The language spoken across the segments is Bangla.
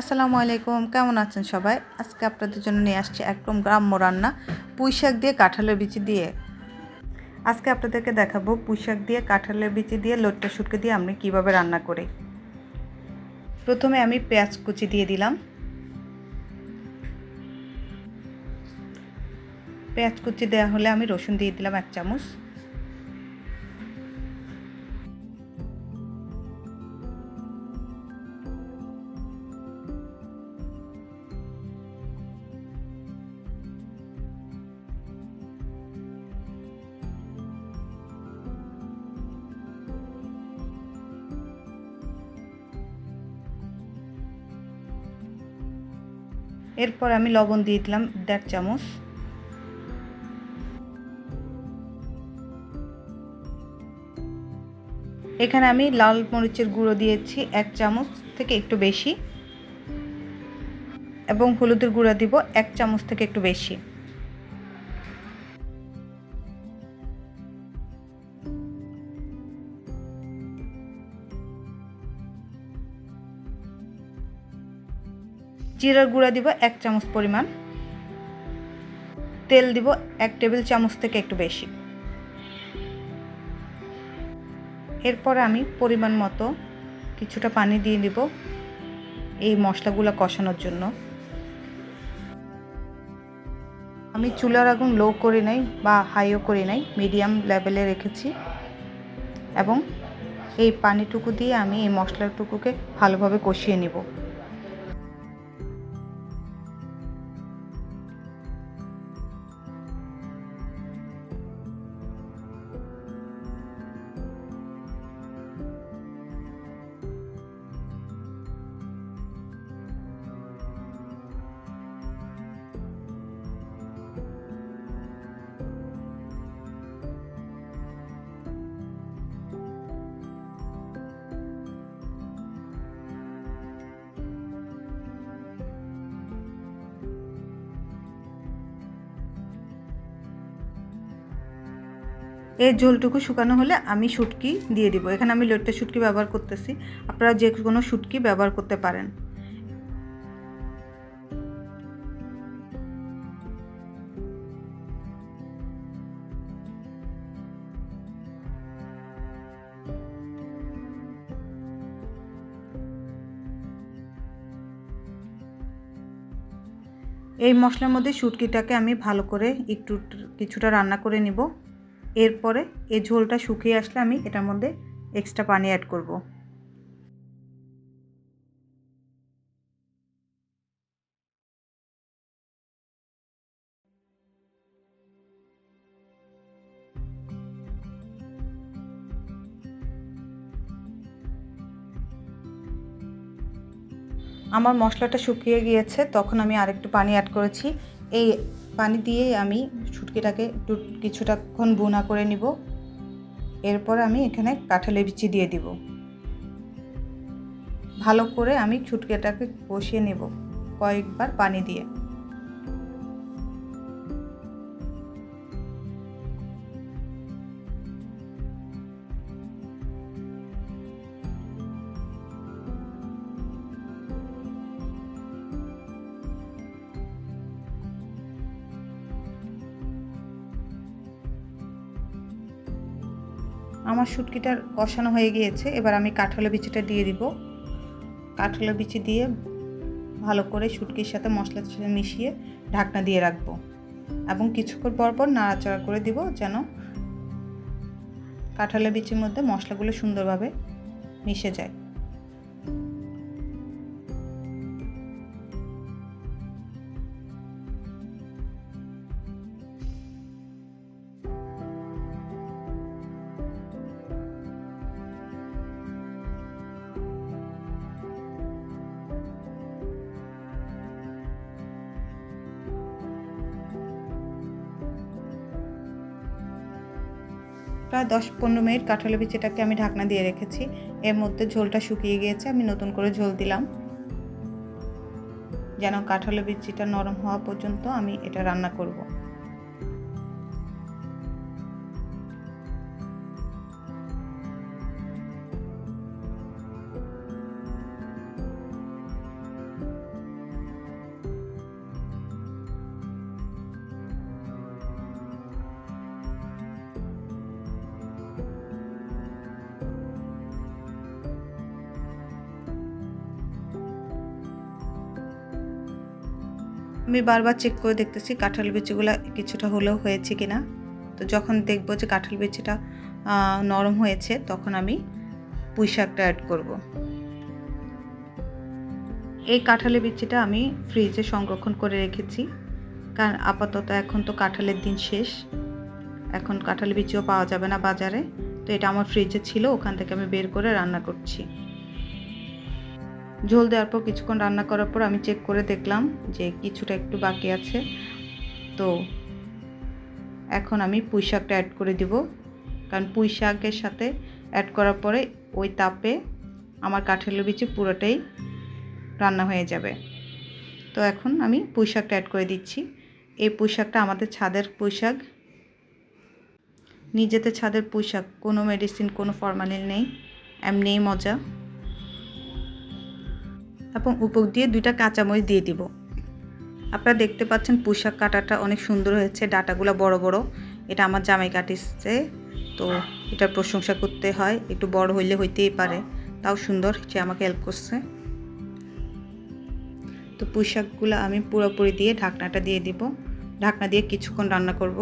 আসসালামু আলাইকুম, কেমন আছেন সবাই? আজকে আপনাদের জন্য নিয়ে আসছি একদম গ্রাম্য রান্না পুঁই শাক দিয়ে কাঁঠালের বিচি দিয়ে। আজকে আপনাদেরকে দেখাবো পুঁই শাক দিয়ে কাঁঠালের বিচি দিয়ে লোট্টা শুটকে দিয়ে আমি কীভাবে রান্না করি। প্রথমে আমি পেঁয়াজ কুচি দিয়ে দিলাম। পেঁয়াজ কুচি দেওয়া হলে আমি রসুন দিয়ে দিলাম এক চামচ। এরপর আমি লবণ দিয়ে দিলাম দেড় চামচ। এখানে আমি লাল মরিচের গুঁড়ো দিয়েছি এক চামচ থেকে একটু বেশি এবং হলুদের গুঁড়া দিব এক চামচ থেকে একটু বেশি। জিরার গুঁড়া দিব এক চামচ পরিমাণ। তেল দিব এক টেবিল চামচ থেকে একটু বেশি। এরপর আমি পরিমাণ মতো কিছুটা পানি দিয়ে দিব এই মশলাগুলো কষানোর জন্য। আমি চুলার আগুন লো করে নাই বা হাইও করে নাই, মিডিয়াম লেভেলে রেখেছি। এবং এই পানিটুকু দিয়ে আমি এই মশলাটুকুকে ভালোভাবে কষিয়ে নিব। এর ঝোলটুকু শুকানো হলে আমি শুটকি দিয়ে দিব। এখানে আমি লোটটা শুটকি ব্যবহার করতেছি। আপনারা যে কোনো শুটকি ব্যবহার করতে পারেন। এই মশলার মধ্যে শুটকিটাকে আমি ভালো করে একটু কিছুটা রান্না করে নিব। এরপরে এই ঝোলটা শুকিয়ে আসলে আমি এটার মধ্যে এক্সট্রা পানি অ্যাড করব। আমার মশলাটা শুকিয়ে গিয়েছে, তখন আমি আরেকটু পানি অ্যাড করেছি। এই পানি দিয়ে আমি ছুটকিটাকে একটু কিছুটাক্ষণ বোনা করে নিব। এরপর আমি এখানে কাঁঠালের বিচি দিয়ে দিব। ভালো করে আমি ছুটকিটাকে কষিয়ে নেব কয়েকবার পানি দিয়ে। আমার শুটকিটার কষানো হয়ে গিয়েছে, এবার আমি কাঁঠালের বিচিটা দিয়ে দিব। কাঁঠালের বিচি দিয়ে ভালো করে শুটকির সাথে মশলার সাথে মিশিয়ে ঢাকনা দিয়ে রাখব এবং কিছুক্ষণ পর পর নাড়াচাড়া করে দিব যেন কাঁঠালের বিচির মধ্যে মশলাগুলো সুন্দরভাবে মিশে যায়। প্রায় দশ পনেরো মিনিট কাঁঠালের বিচিটাকে আমি ঢাকনা দিয়ে রেখেছি। এর মধ্যে ঝোলটা শুকিয়ে গিয়েছে, আমি নতুন করে ঝোল দিলাম। যেন কাঁঠালের বিচিটা নরম হওয়া পর্যন্ত আমি এটা রান্না করব। আমি বারবার চেক করে দেখতেছি কাঁঠাল বিচিগুলো কিছুটা হলেও হয়েছে কি না তো যখন দেখব যে কাঁঠাল বিচিটা নরম হয়েছে, তখন আমি পুঁই শাকটা অ্যাড করব। এই কাঁঠালের বিচিটা আমি ফ্রিজে সংরক্ষণ করে রেখেছি। কারণ আপাতত এখন তো কাঁঠালের দিন শেষ। এখন কাঁঠালের বিচিও পাওয়া যাবে না বাজারে। তো এটা আমার ফ্রিজে ছিল, ওখান থেকে আমি বের করে রান্না করছি। ঝোল দেওয়ার পর কিছুক্ষণ রান্না করার পর আমি চেক করে দেখলাম যে কিছুটা একটু বাকি আছে। তো এখন আমি পুঁই শাকটা অ্যাড করে দিব। কারণ পুঁই শাকের সাথে অ্যাড করার পরে ওই তাপে আমার কাঁঠালের বিচি পুরোটাই রান্না হয়ে যাবে। তো এখন আমি পুঁই শাকটা অ্যাড করে দিচ্ছি। এই পুঁই শাকটা আমাদের ছাদের পুঁই শাক। নিজেদের ছাদের পুঁই শাক, কোনো মেডিসিন কোনো ফরমালিন নেই। এমনিই মজা। এবং উপর দিয়ে দুইটা কাঁচামরিচ দিয়ে দিব। আপনারা দেখতে পাচ্ছেন পোশাক কাটাটা অনেক সুন্দর হয়েছে, ডাটাগুলো বড় বড়। এটা আমার জামাই কাটিছে তো এটার প্রশংসা করতে হয়, একটু বড় হইলে হইতেই পারে। তাও সুন্দর, সে আমাকে হেল্প করছে। তো পোশাকগুলো আমি পুরোপুরি দিয়ে ঢাকনাটা দিয়ে দিব। ঢাকনা দিয়ে কিছুক্ষণ রান্না করব।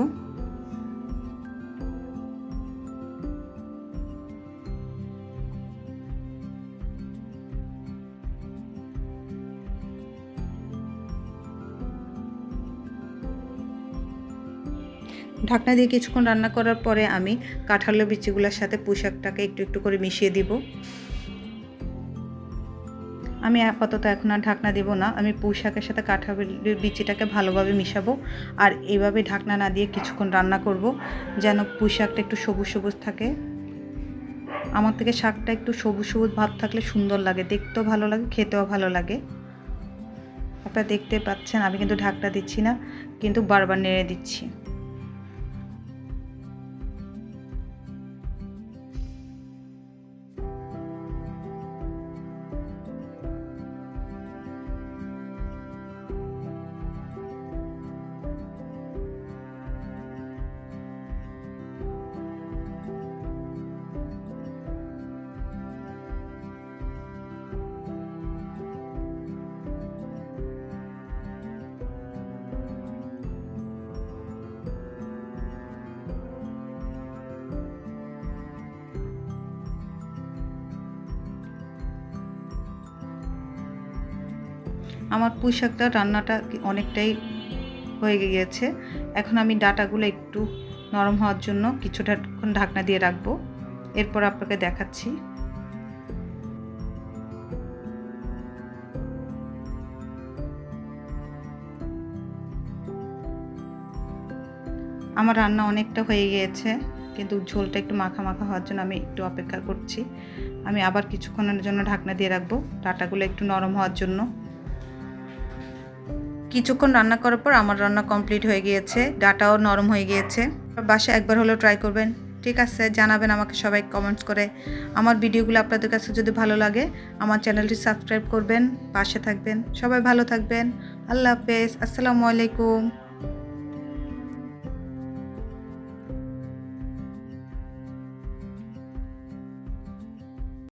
ঢাকনা দিয়ে কিছুক্ষণ রান্না করার পরে আমি কাঁঠালের বিচিগুলোর সাথে পোশাকটাকে একটু একটু করে মিশিয়ে দিব। আমি আপাতত এখন আর ঢাকনা দিব না, আমি পোশাকের সাথে কাঁঠালের বিচিটাকে ভালোভাবে মিশাবো আর এইভাবে ঢাকনা না দিয়ে কিছুক্ষণ রান্না করব যেন পোশাকটা একটু সবুজ সবুজ থাকে। আমার থেকে শাকটা একটু সবুজ সবুজ ভাব থাকলে সুন্দর লাগে, দেখতেও ভালো লাগে, খেতেও ভালো লাগে। আপনারা দেখতে পাচ্ছেন আমি কিন্তু ঢাকনা দিচ্ছি না, কিন্তু বারবার নেড়ে দিচ্ছি। আমার পুঁই শাকটা রান্নাটা অনেকটাই হয়ে গিয়েছে। এখন আমি ডাটাগুলো একটু নরম হওয়ার জন্য কিছুটা ঢাকনা দিয়ে রাখব। এরপর আপনাকে দেখাচ্ছি। আমার রান্না অনেকটা হয়ে গিয়েছে, কিন্তু ঝোলটা একটু মাখা মাখা হওয়ার জন্য আমি একটু অপেক্ষা করছি। আমি আবার কিছুক্ষণের জন্য ঢাকনা দিয়ে রাখব। ডাটাগুলো একটু নরম হওয়ার জন্য। কিছুক্ষণ রান্না করার পর আমার রান্না কমপ্লিট হয়ে গিয়েছে, ডাটাও নরম হয়ে গিয়েছে। বাসা একবার হলেও ট্রাই করবেন। ঠিক আছে, জানাবেন আমাকে সবাই কমেন্টস করে। আমার ভিডিওগুলো আপনাদের কাছে যদি ভালো লাগে, আমার চ্যানেলটি সাবস্ক্রাইব করবেন, পাশে থাকবেন। সবাই ভালো থাকবেন। আল্লাহ হাফেজ, আসসালামু আলাইকুম।